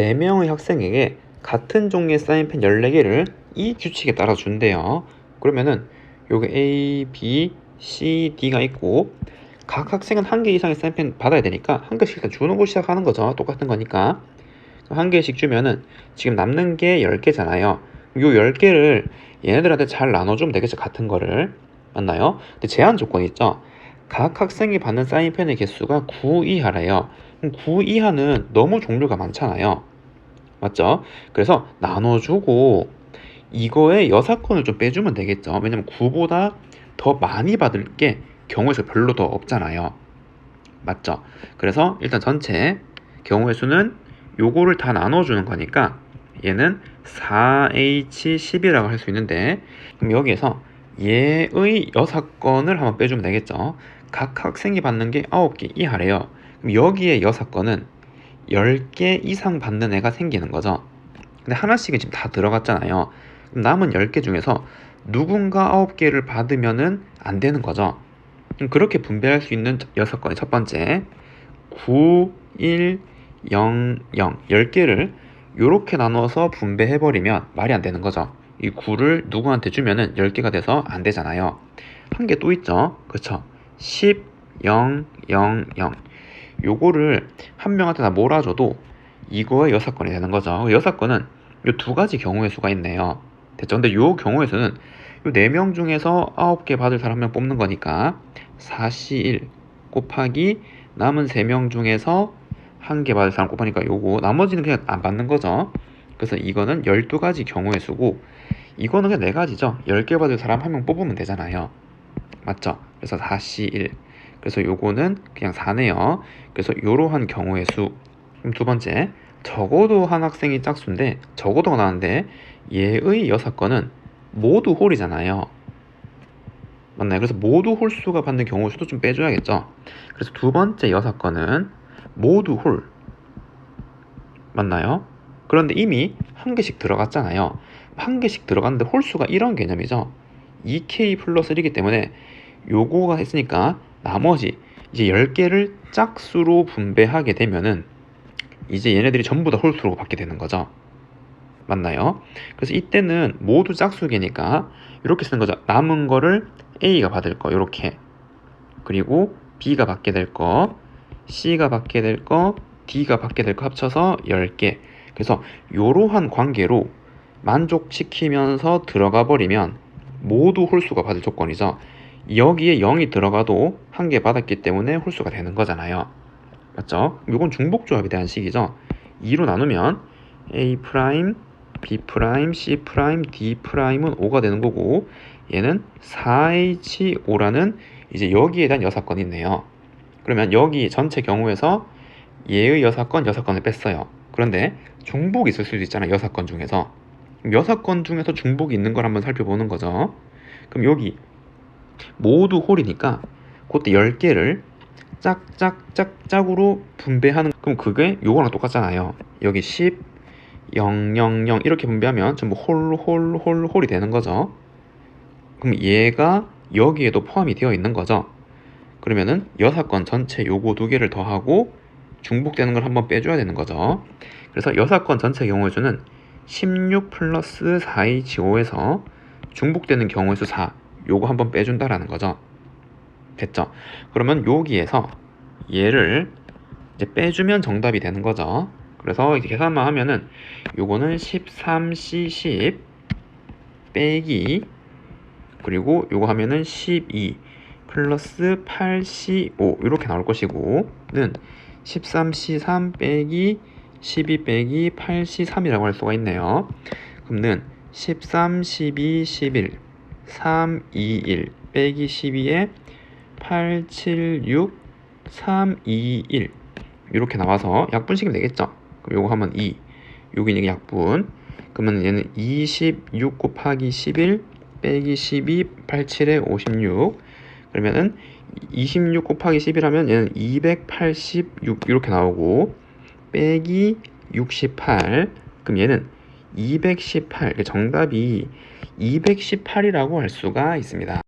4명의 학생에게 같은 종류의 사인펜 14개를 이 규칙에 따라 준대요. 그러면은 요게 A, B, C, D가 있고 각 학생은 한 개 이상의 사인펜 받아야 되니까 한 개씩 일단 주는 거 시작하는 거죠. 똑같은 거니까. 한 개씩 주면은 지금 남는 게 10개잖아요. 요 10개를 얘네들한테 잘 나눠주면 되겠죠. 같은 거를. 맞나요? 근데 제한 조건이 있죠. 각 학생이 받는 사인펜의 개수가 9 이하래요. 그럼 9 이하는 너무 종류가 많잖아요. 맞죠? 그래서 나눠주고 이거에 여사건을 좀 빼주면 되겠죠. 왜냐면 9보다 더 많이 받을 게 경우의 수가 별로 더 없잖아요. 맞죠? 그래서 일단 전체 경우의 수는 요거를 다 나눠주는 거니까 얘는 4H10이라고 할 수 있는데 그럼 여기에서 얘의 여사건을 한번 빼주면 되겠죠. 각 학생이 받는 게 9개 이하래요. 그럼 여기에 여사건은 10개 이상 받는 애가 생기는 거죠. 근데 하나씩은 지금 다 들어갔잖아요. 그럼 남은 10개 중에서 누군가 9개를 받으면은 안 되는 거죠. 그렇게 분배할 수 있는 여사건의 첫 번째 9, 1, 0, 0 10개를 이렇게 나눠서 분배해버리면 말이 안 되는 거죠. 이 9를 누구한테 주면은 10개가 돼서 안 되잖아요. 한 개 또 있죠. 그쵸? 10, 0, 0, 0. 요거를 한 명한테 다 몰아줘도 이거의 여사건이 되는 거죠. 여사건은 요 두 가지 경우의 수가 있네요. 됐죠? 근데 요 경우의 수는 요 네 명 중에서 9개 받을 사람 한 명 뽑는 거니까 4C1 곱하기 남은 3명 중에서 한 개 받을 사람 곱하니까 요거 나머지는 그냥 안 받는 거죠. 그래서 이거는 12가지 경우의 수고 이거는 그냥 4가지죠. 10개 받을 사람 한 명 뽑으면 되잖아요. 맞죠? 그래서 4C1 그래서 요거는 그냥 4네요. 그래서 요러한 경우의 수. 그럼 두 번째, 적어도 한 학생이 짝수인데 적어도가 나왔는데 얘의 여사건은 모두 홀이잖아요. 맞나요? 그래서 모두 홀수가 받는 경우 수도 좀 빼줘야겠죠. 그래서 두 번째 여사건은 모두 홀. 맞나요? 그런데 이미 한 개씩 들어갔잖아요. 한 개씩 들어갔는데 홀수가 이런 개념이죠. 2k 플러스 1이기 때문에 요거가 했으니까 나머지 이제 10개를 짝수로 분배하게 되면은 이제 얘네들이 전부 다 홀수로 받게 되는 거죠. 맞나요? 그래서 이때는 모두 짝수개니까 이렇게 쓰는 거죠. 남은 거를 A가 받을 거 이렇게 그리고 B가 받게 될 거, C가 받게 될 거, D가 받게 될 거 합쳐서 10개. 그래서 이러한 관계로 만족시키면서 들어가 버리면 모두 홀수가 받을 조건이죠. 여기에 0이 들어가도 한 개 받았기 때문에 홀수가 되는 거잖아요. 맞죠? 이건 중복조합에 대한 식이죠. 2로 나누면 A 프라임, B 프라임, C 프라임, D 프라임은 5가 되는 거고 얘는 4H5라는 이제 여기에 대한 여사건이 있네요. 그러면 여기 전체 경우에서 얘의 여사건, 여사건을 뺐어요. 그런데 중복이 있을 수도 있잖아요. 여사건 중에서. 여사건 중에서 중복이 있는 걸 한번 살펴보는 거죠. 그럼 여기 모두 홀이니까 그때 10개를 짝짝짝 짝으로 분배하는 그럼 그게 요거랑 똑같잖아요. 여기 10, 0, 0, 0 이렇게 분배하면 전부 홀, 홀, 홀, 홀이 되는 거죠. 그럼 얘가 여기에도 포함이 되어 있는 거죠. 그러면은 여사건 전체 요거 두 개를 더하고 중복되는 걸 한번 빼줘야 되는 거죠. 그래서 여사건 전체 경우의 수는 16 플러스 4H5에서 중복되는 경우의 수 4. 요거 한번 빼준다라는 거죠. 됐죠? 그러면 여기에서 얘를 이제 빼주면 정답이 되는 거죠. 그래서 이제 계산만 하면은 요거는 13C10 빼기 그리고 요거 하면은 12 플러스 8C5 이렇게 나올 것이고 는 13C3 빼기 12 빼기 8C3이라고 할 수가 있네요. 그러면 13, 12, 11 3, 2, 1 빼기 12에 8, 7, 6, 3, 2, 1 이렇게 나와서 약분식이 되겠죠. 그럼 요거 하면 2 여기 있는 게 약분. 그러면 얘는 26 곱하기 11 빼기 12 8, 7에 56 그러면은 26 곱하기 11 하면 얘는 286 이렇게 나오고 빼기 68 그럼 얘는 218 정답이 218이라고 할 수가 있습니다.